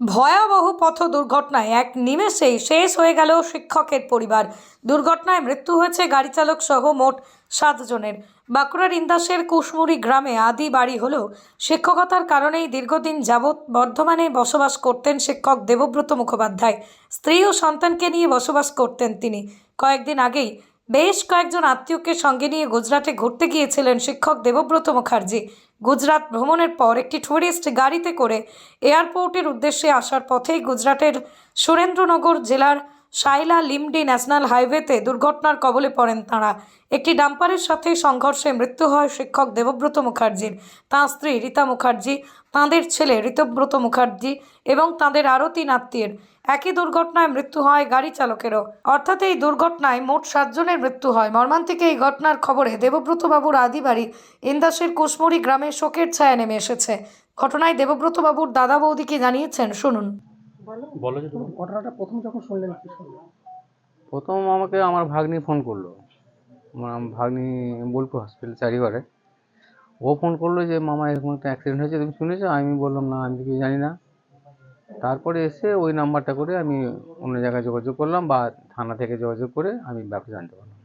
ভয়াবহ পথ দুর্ঘটনায় এক নিমেষেই শেষ হয়ে গেল শিক্ষকের পরিবার। দুর্ঘটনায় মৃত্যু হয়েছে গাড়ি চালক সহ মোট সাতজনের বাঁকুড়ার ইন্দাসের কুশমুড়ি গ্রামে আদি বাড়ি হলেও শিক্ষকতার কারণেই দীর্ঘদিন যাবৎ বর্ধমানে বসবাস করতেন শিক্ষক দেবব্রত মুখোপাধ্যায়। স্ত্রী ও সন্তানকে নিয়ে বসবাস করতেন তিনি। কয়েকদিন আগেই বেশ কয়েকজন আত্মীয়কে সঙ্গে নিয়ে গুজরাটে ঘুরতে গিয়েছিলেন শিক্ষক দেবব্রত মুখার্জি। গুজরাট ভ্রমণের পর একটি ট্যুরিস্ট গাড়িতে করে এয়ারপোর্টের উদ্দেশ্যে আসার পথেই গুজরাটের সুরেন্দ্রনগর জেলার সাইলা লিমডি ন্যাশনাল হাইওয়েতে দুর্ঘটনার কবলে পড়েন তাঁরা। একটি ডাম্পারের সাথে সংঘর্ষে মৃত্যু হয় শিক্ষক দেবব্রত মুখার্জির। তাঁর স্ত্রী রীতা মুখার্জি, তাঁদের ছেলে ঋতব্রত মুখার্জি এবং তাঁদের আরও তিন আত্মীয়ের। একই দুর্ঘটনায় মৃত্যু হয় গাড়ি চালকেরও। অর্থাৎ এই দুর্ঘটনায় মোট সাতজনের মৃত্যু হয়। মর্মান্তিক এই ঘটনার খবরে দেবব্রত বাবুর আদি বাড়ি ইন্দাসের কুশমুড়ি গ্রামে শোকের ছায়া নেমে এসেছে। ঘটনায় দেবব্রত বাবুর দাদা বৌদিকে জানিয়েছেন, শুনুন। বলো। যে তুমি ঘটনাটা প্রথম যখন শুনলেন কি শুনলেন? প্রথম আমাকে আমার ভাগ্নি ফোন করল। আমার ভাগ্নি বোলপুর হসপিটাল চারিবারে ও ফোন করল যে মামা এরকম একটা অ্যাক্সিডেন্ট হয়েছে তুমি শুনেছো? আমি বললাম না আমি কিছু জানি না। তারপরে এসে ওই নাম্বারটা করে আমি অন্য জায়গায় যোগাযোগ করলাম বা থানা থেকে যোগাযোগ করে আমি ব্যাপারে জানতে পারলাম।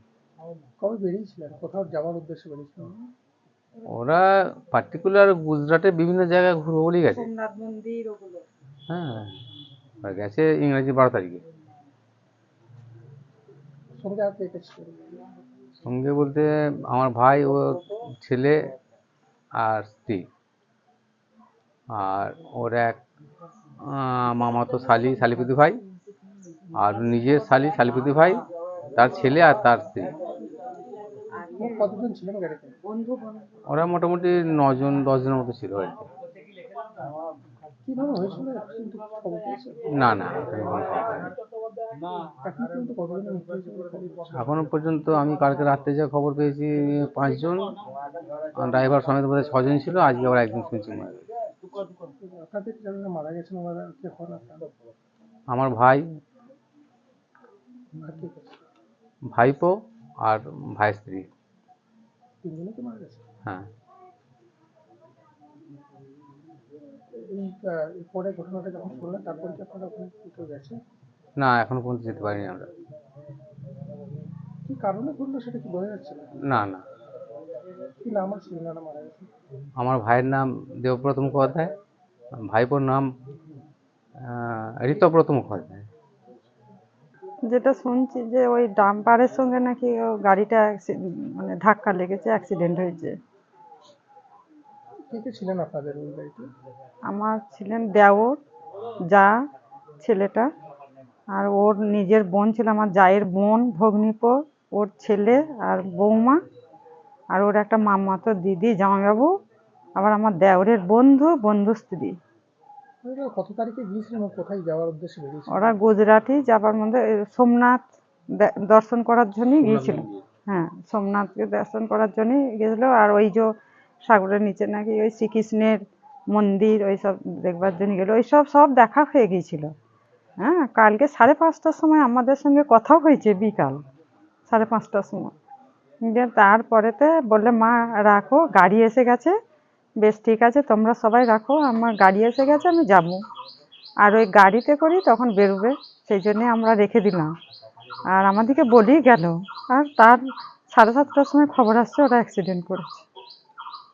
কবে বেরিয়েছিলেন? কোথাও যাওয়ার উদ্দেশ্যে বেরিয়েছিলেন? ওরা পার্টিকুলার গুজরাটে বিভিন্ন জায়গায় ঘুরবো বলেই গেছে। হ্যাঁ। গেছে ইংরেজি বারো তারিখে। সঙ্গে বলতে আমার ভাই ও ছেলে আর স্ত্রী। আর ওর এক আহ, মামাতো শালি শালিপতি ভাই। আর নিজের শালি শালিপতি ভাই তার ছেলে আর তার স্ত্রী। ওরা মোটামুটি নজন দশজনের মতো ছিল আর কি। না না। এখন পর্যন্ত আমি কালকে রাত্রে যা খবর পেয়েছি পাঁচজন। ড্রাইভার সমেত বোধহয় ছজন ছিল আজকে আবার একজন শুনছি আমার ভাই ভাইপো আর ভাই স্ত্রী হ্যাঁ। এই পরে ঘটনাটা যখন শুনলেন তারপরে কি আপনারা ওখানে কেউ গেছে না এখনও পর্যন্ত যেতে পারিনি আমরা। কি কারণে ঘটলো সেটা কি বোঝা যাচ্ছে না? না না। কি নাম আছে ওনারা মারা গেছে? আমার ভাইয়ের নাম দেবব্রত মুখোপাধ্যায় ভাইপোর নাম ঋতব্রত মুখোপাধ্যায়। যেটা শুনছি যে ওই ডাম্পারের সঙ্গে নাকি গাড়িটা মানে ধাক্কা লেগেছে অ্যাক্সিডেন্ট হয়েছে। কে কে ছিলেন আপনাদের ওই আমার ছিলেন দেওর যা ছেলেটা আর ওর নিজের বোন ছিল আমার জায়ের বোন ভগ্নিপো ওর ছেলে আর বৌমা আর ওর একটা মামাতো দিদি জামাইবাবু আবার আমার দেওরের বন্ধু বন্ধু স্ত্রী। ওরা কত তারিখে গিয়েছিলেন ও কোথায় যাওয়ার উদ্দেশ্যে ওরা গুজরাটি যাবার মধ্যে সোমনাথ দে- দর্শন করার জন্যই গিয়েছিল। হ্যাঁ সোমনাথকে দর্শন করার জন্যই গেছিল আর ওই যে সাগরের নিচে নাকি ওই শ্রীকৃষ্ণের মন্দির, ওই সব দেখবার জন্য গেলো। ওই সব দেখা হয়ে গিয়েছিল। হ্যাঁ কালকে সাড়ে পাঁচটার সময় আমাদের সঙ্গে কথাও হয়েছে বিকাল সাড়ে পাঁচটার সময়। দিয়ে তারপরেতে বললে, মা, রাখো, গাড়ি এসে গেছে। বেশ, ঠিক আছে, তোমরা সবাই রাখো, আমার গাড়ি এসে গেছে, আমি যাব। আর ওই গাড়িতে করেই তখন বেরোবে, সেই জন্যে আমরা রেখে দিলাম। আর আমাদেরকে বলেই গেল। আর তার সাড়ে সাতটার সময় খবর আসছে, ওরা অ্যাক্সিডেন্ট করেছে।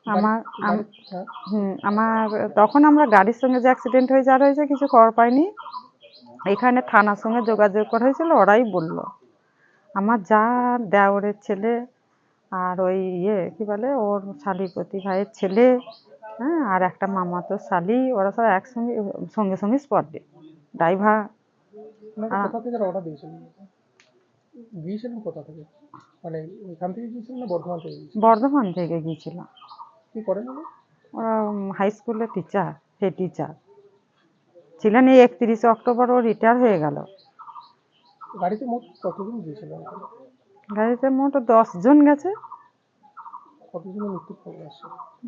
আমার হ্যাঁ হুম আমার তখন আমরা গাড়ির সঙ্গে যে অ্যাক্সিডেন্ট হয়ে যাওয়া হয়েছে কিছু খবর পাইনি। এখানে থানার সঙ্গে যোগাযোগ করা হয়েছিল ওরাই বলল। আমার যা দেওরের ছেলে আর ওই ইয়ে কি বলে ওর শালিপতি ভাইয়ের ছেলে হ্যাঁ আর একটা মামাতো শালি ওরা সব একসঙ্গে সঙ্গে সঙ্গে স্পটে ড্রাইভার মানে ওইখান থেকে গিয়েছিলেন না বর্ধমান থেকে গিয়েছিলেন? বর্ধমান থেকে গিয়েছিল কি করেন উনি ওরা হাই স্কুলের টিচার হেড টিচার ছিলেন এই একত্রিশে অক্টোবর ও রিটায়ার হয়ে গেল। গাড়িতে মোট কতজন গিয়েছিলেন ওখানে? গাড়িতে মোট দশজন গেছে। কতজনের মৃত্যুর খবর আসছে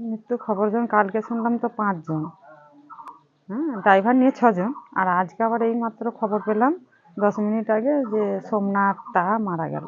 মৃত্যু খবর যখন কালকে শুনলাম তো পাঁচজন হ্যাঁ ড্রাইভার নিয়ে ছজন। আর আজকে আবার এই মাত্র খবর পেলাম দশ মিনিট আগে যে সোমনাথ তাহা মারা গেল।